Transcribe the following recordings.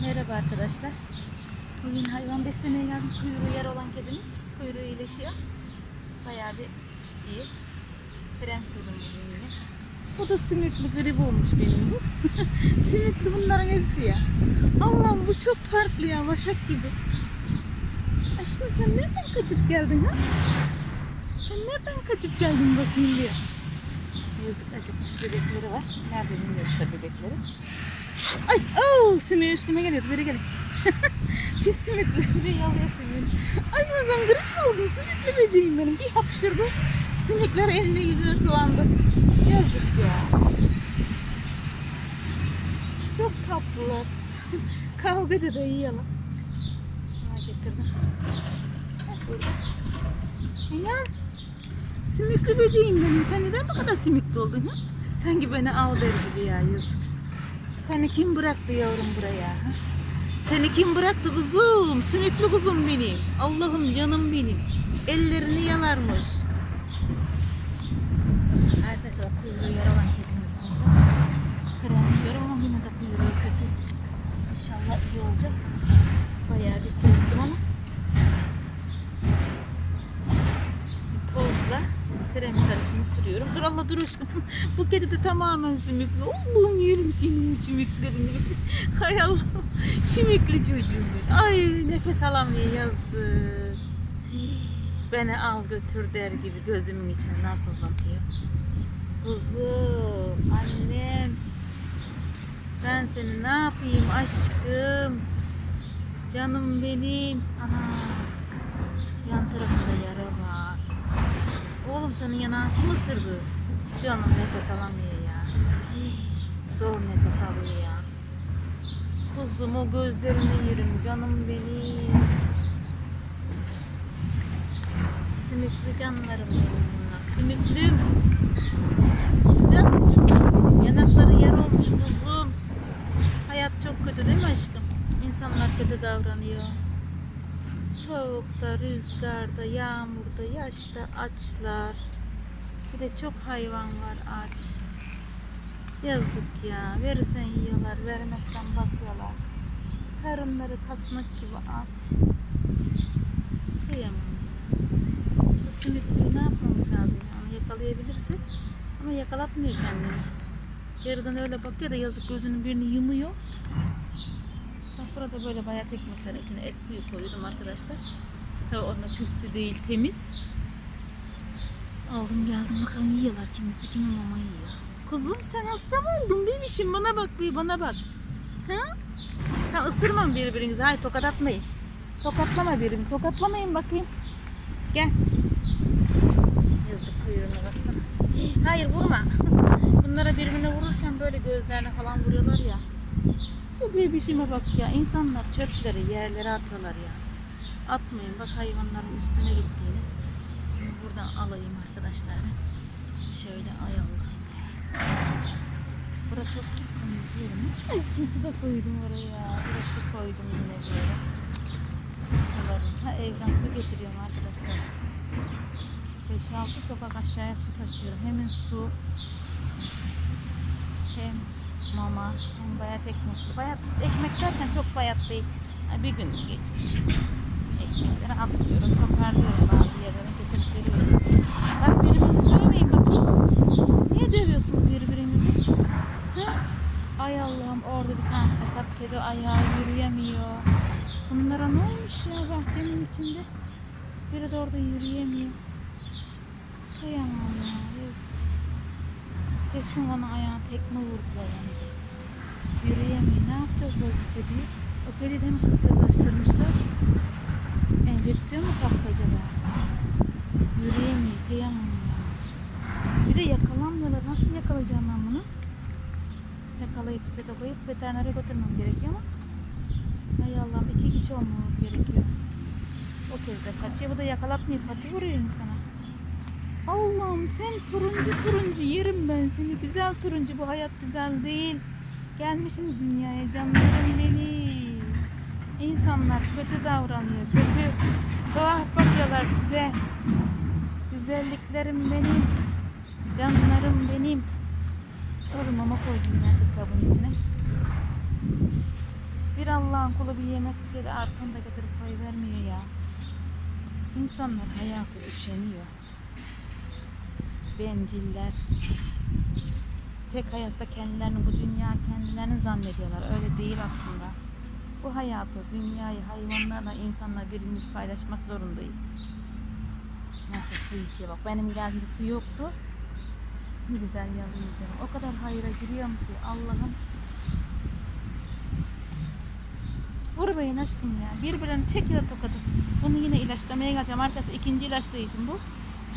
Merhaba arkadaşlar. Bugün hayvan beslemeye geldim. Kuyruğu yer olan kedimiz. Kuyruğu iyileşiyor. Bayağı bir iyi. Krem sürdüm bugün yine. Bu da sümüklü grip olmuş benim bu. sümüklü bunların hepsi ya. Allah'ım bu çok farklı ya. Başak gibi. Aşkım sen nereden kaçıp geldin ha? Sen nereden kaçıp geldin bakayım diye. Yazık acıkmış bebekleri var. Nerede bilmiyoruz da bebekleri. Ay, oh, sümüğü üstüme geliyordu. Biri gelin. Pis sümüklü. Bir yalıyor sümüğünü. Ay sen grip mi oldun? Sümüklü böceğim benim. Bir hapşırdı. Sümükler eline yüzüne sıvandı. Yazık ya. Çok tatlılar. Kavga da da yiyorlar. Ha getirdim. Bak burada. İnan. Sümüklü böceğim benim. Sen neden bu kadar sümüklü oldun ha? Sanki beni al der gibi ya yazık. Seni kim bıraktı yavrum buraya? ha? Seni kim bıraktı kuzum? Sümüklü kuzum benim. Allah'ım canım benim. Ellerini yalarmış. Arkadaşlar kuyruğu yaralan kedimiz burada. Kremliyorum ama yine de kuyruğu kötü. İnşallah iyi olacak. Bayağı bir kuruttum ama. Krem karışımı sürüyorum. Dur Allah dur aşkım. Bu kedi de tamamen sümüklü. Allah'ım yerim senin sümüklerini. Hay Allah. Sümüklü çocuğum. Ay nefes alamıyor yazık. Beni al götür der gibi gözümün içine nasıl bakıyor. Kuzum, annem. Ben seni ne yapayım aşkım? Canım benim. Ana. Yan tarafında. Oğlum senin yanağın kim ısırdı? Canım nefes alamıyor ya. Zor nefes alıyor ya. Kuzum o gözlerini yerim canım benim. Sümüklü canlarım benim bunlar. Sümüklüm. Güzel sümüklü. Yanakları yer olmuş kuzum. Hayat çok kötü değil mi aşkım? İnsanlar kötü davranıyor. Soğukta, rüzgarda, yağmurda, yaşta açlar. Bir de çok hayvan var aç. Yazık ya. Verirsen yiyorlar, vermezsen bakıyorlar. Karınları kasnak gibi aç. Kıyamam ya. Şu sümüklüyü ne yapmamız lazım ya? Onu yakalayabilirsek. Ama yakalatmıyor kendini. Geriden öyle bakıyor da yazık gözünün birini yumuyor. Burada böyle bayat ekmekler içine et suyu koydum arkadaşlar. Tabii onda küflü değil temiz. Aldım geldim bakalım yiyorlar kimisi kimi mama yiyor. Kuzum sen hasta mı oldun bebişim bana bak bir bana bak. Ha? Tamam ısırmam birbirinizi hayır tokat atmayın. Tokatlama birbirini tokatlamayın bakayım. Gel. Yazık kuyruğuna baksana. Hayır vurma. Bunlara birbirine vururken böyle gözlerine falan vuruyorlar ya. Şu bebişime bak ya. İnsanlar çöpleri yerlere atıyorlar ya. Atmayın. Bak hayvanların üstüne gittiğini. Buradan alayım arkadaşlar. Şöyle ay Allah. Bura çok pis temizleyelim. Aşkım su da koydum oraya. Burası koydum yine böyle. Suların. Ha evden su getiriyorum arkadaşlar. 5-6 sokak aşağıya su taşıyorum. Hem su mama hem bayat ekmek. Bayat ekmek derken çok bayat değil. Ha, bir gün geçmiş. Ekmekleri atlıyorum, toparlıyorum bazı yerlere getirip veriyorum. Bak birbirinizi dövmeyin bakayım. Niye dövüyorsunuz birbirinizi? Ha? Ay Allah'ım orada bir tane sakat kedi ayağı yürüyemiyor. Bunlara ne olmuş ya bahçenin içinde? Biri de orada yürüyemiyor. Kıyamam ya yazık. Kesin ona ayağına tekme vurdular bence. Yürüyemiyor. Ne yapacağız bu kediyi? O kediyi de mi kısırlaştırmışlar? Enfeksiyon mu kaptı acaba? Yürüyemiyor. Kıyamam ya. Bir de yakalanmıyorlar. Nasıl yakalayacağım ben bunu? Yakalayıp sete koyup veterinere götürmem gerekiyor ama Hay Allah'ım iki kişi olmamız gerekiyor. O kedi de kaçıyor. Bu da yakalatmıyor. Pati vuruyor insana. Allah'ım sen turuncu turuncu yerim ben seni. Güzel turuncu bu hayat güzel değil. Gelmişsiniz dünyaya canlarım benim. İnsanlar kötü davranıyor. Kötü tuhaf bakıyorlar size. Güzelliklerim benim. Canlarım benim. Oğlum mama koydum yine kız kabının içine. Bir Allah'ın kulu bir yemek şöyle arkamda getirip koy vermiyor ya. İnsanlar hayatı üşeniyor. Benciller. Tek hayatta kendilerini bu dünya kendilerini zannediyorlar. Öyle değil aslında. Bu hayatı, dünyayı, hayvanlarla, insanla birbirimiz paylaşmak zorundayız. Nasıl su içiyor bak. Benim geldiğimde su yoktu. Ne güzel yalayacağım. O kadar hayra giriyorum ki Allah'ım. Vurmayın aşkım ya. Birbirlerini çek ya tokadı. Bunu yine ilaçlamaya geleceğim arkadaşlar. İkinci ilaçlayışım bu.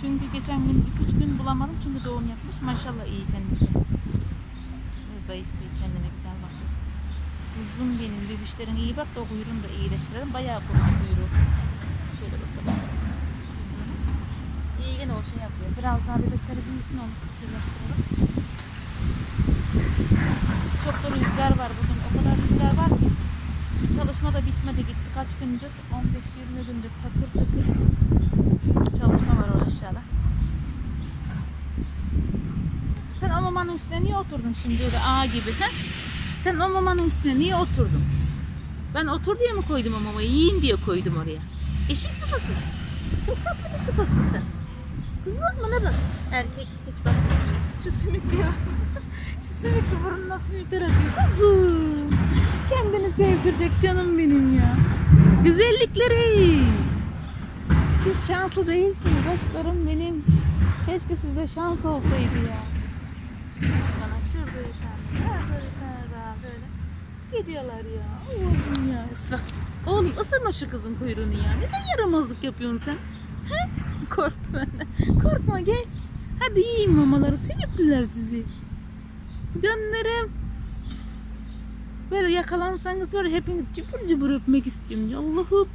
Çünkü geçen gün 2-3 gün bulamadım. Çünkü doğum yapmış. Maşallah iyi kendisi. Zayıf değil. Kendine güzel bak. Uzun benim. Bebişlerin iyi bak da kuyruğunu da iyileştirelim. Bayağı kurdu kuyruğu. Şöyle bakalım. İyi gene o şey yapıyor. Biraz daha bebekleri büyüsün onu kusur yaptıralım. Çok da rüzgar var bugün. O kadar rüzgar var ki. Şu çalışma da bitmedi gitti. Kaç gündür? 15-20 gündür takır takır çalışma var o aşağıda. Sen o mamanın üstüne niye oturdun şimdi öyle ağa gibi? He? Sen o mamanın üstüne niye oturdun? Ben otur diye mi koydum o mamayı? Yiyin diye koydum oraya. Eşek sıpası. Çok tatlı bir sıpasın sen. Kızım mı ne bak? Erkek hiç bak. Şu sümüklüye bak. Şu sümüklü burnuna sümükler atıyor. Kızım. Kendini sevdirecek canım benim ya. Güzellikleri. Siz şanslı değilsiniz aşklarım benim. Keşke sizde şans olsaydı ya. Sana şurada daha böyle daha böyle. Gidiyorlar ya. Allah'ım ya. Isra. Oğlum ısırma şu kızın kuyruğunu ya. Neden yaramazlık yapıyorsun sen? He? Korktu benden. Korkma gel. Hadi yiyin mamaları. Sümüklüler sizi. Canlarım. Böyle yakalansanız böyle hepiniz cıbır cıbır öpmek istiyorum. Ya Allah'ım.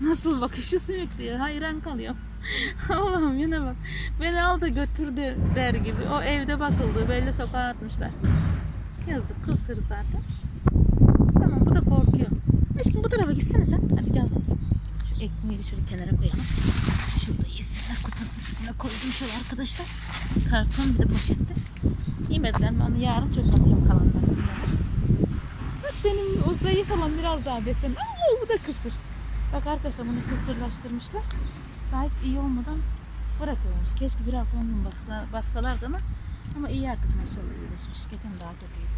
Nasıl bakışı sümüklüyor. Hayran kalıyorum. Allah'ım yine bak. Beni al da götür de, der gibi. O evde bakıldı. Belli sokağa atmışlar. Yazık kısır zaten. Tamam bu da korkuyor. Aşkım bu tarafa gitsene sen. Hadi gel bakayım. Şu ekmeği şöyle kenara koyalım. Şurada yesinler kutunun üstüne koydum şöyle arkadaşlar. Karton bir de poşette. Yemediler ben onu yarın çöp atıyorum kalanlarını. Olan biraz daha beslen. Aa bu da kısır. Bak arkadaşlar bunu kısırlaştırmışlar. Daha hiç iyi olmadan bırakıyormuş. Keşke bir hafta on gün baksa, baksalar bana. Ama iyi artık maşallah iyileşmiş. Geçen daha kötüydü.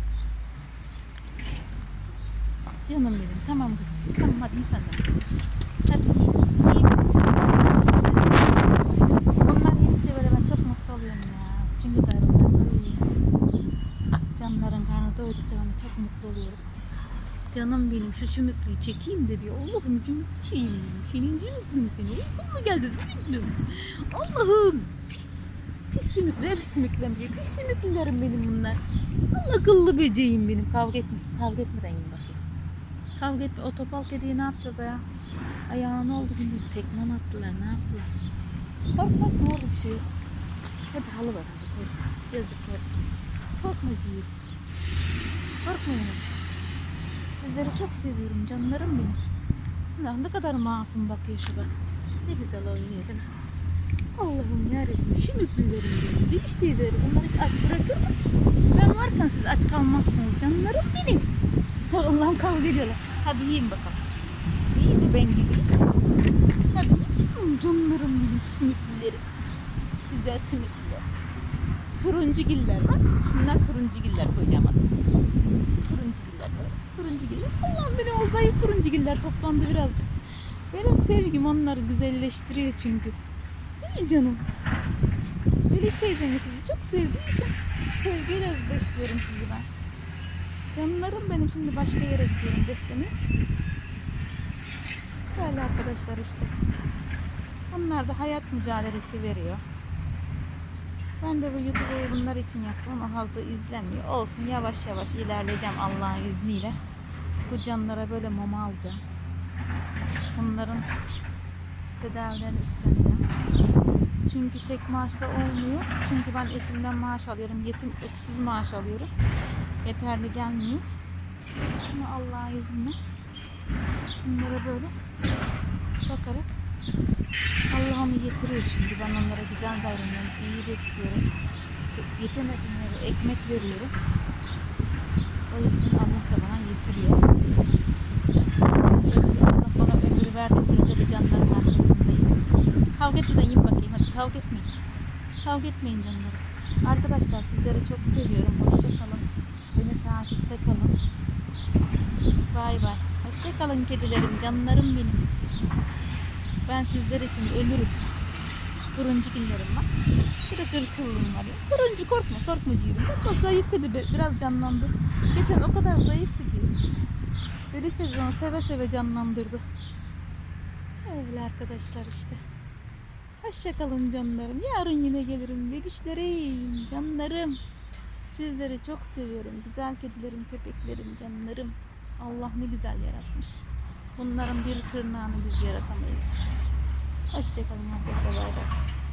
Canım benim. Tamam kızım. Tamam hadi sen de. Hadi iyi. Bunlar yedikçe böyle ben çok mutlu oluyorum ya. Çünkü karnımdan doyuyor. Canların karnı doydukça ben de çok mutlu oluyorum. Canım benim şu sümüklüyü çekeyim de diyor. Allah'ım cümleçiyim. Senin cümletlüm seni. Uykun mu geldi sümüklüm? Allah'ım. Pis sümüklü. Hep sümüklemci. Pis sümüklülerim benim bunlar. Allah akıllı böceğim benim. Kavga etme. Kavga etmeden yiyin bakayım. Kavga etme. O topal kediyi ne yapacağız ya? Ayağı ne oldu bilmiyorum. Tekme mi attılar? Ne yaptılar? Korkmaz ne oldu bir şey yok. Hadi halı var. Hadi korkma. Yazık korkma. Korkma ciğerim. Korkmayın aşkım. Sizleri çok seviyorum canlarım benim. Ya ne kadar masum bakıyor şu bak. Ne güzel mi? Allah'ım yarabbim şu müklülerim benim. Zeliş teyzeleri bunları aç bırakır mı? Ben varken siz aç kalmazsınız canlarım benim. Allah'ım kavga ediyorlar. Hadi yiyin bakalım. Yiyin de ben gideyim. Hadi yiyin. Canlarım benim sümüklülerim. Güzel sümüklüler. Turuncu giller var. Şunlar turuncu giller koyacağım adını. Turuncu giller böyle. Turuncu giller. Allah'ım benim o zayıf turuncu giller toplandı birazcık. Benim sevgim onları güzelleştiriyor çünkü. Değil mi canım? Zeliş teyzeniz sizi çok sevdiği için sevgiyle besliyorum sizi ben. Canlarım benim şimdi başka yere gidiyorum beslemeye. Böyle arkadaşlar işte. Onlar da hayat mücadelesi veriyor. Ben de bu YouTube'u bunlar için yaptım ama fazla izlenmiyor. Olsun yavaş yavaş ilerleyeceğim Allah'ın izniyle. Bu canlara böyle mama alacağım. Bunların tedavilerini üstleneceğim. Çünkü tek maaşla olmuyor. Çünkü ben eşimden maaş alıyorum. Yetim öksüz maaş alıyorum. Yeterli gelmiyor. Ama Allah'ın izniyle bunlara böyle bakarak Allah onu getiriyor çünkü ben onlara güzel davranıyorum, iyi besliyorum. Yetemediğimlere ekmek veriyorum. O yüzden Allah da bana yitiriyor. Allah bana ömür verdiği sürece bir canların arkasındayım. Kavga etmeden yiyin bakayım. Hadi kavga etmeyin. Kavga etmeyin canlarım. Arkadaşlar sizleri çok seviyorum. Hoşçakalın. Beni takipte kalın. Bay bay. Hoşçakalın kedilerim, canlarım benim. Ben sizler için ölürüm. Turuncu günlerim var. Bir de kırçıllığım var. ya. Turuncu korkma korkma diyorum. Bak o zayıf kedi bi- biraz canlandı. Geçen o kadar zayıftı ki. Zeliş sezonu seve seve canlandırdı. Öyle arkadaşlar işte. Hoşçakalın canlarım. Yarın yine gelirim. Bebişlerim, canlarım. Sizleri çok seviyorum. Güzel kedilerim, köpeklerim, canlarım. Allah ne güzel yaratmış. Bunların bir tırnağını biz yaratamayız. Hoşçakalın arkadaşlar.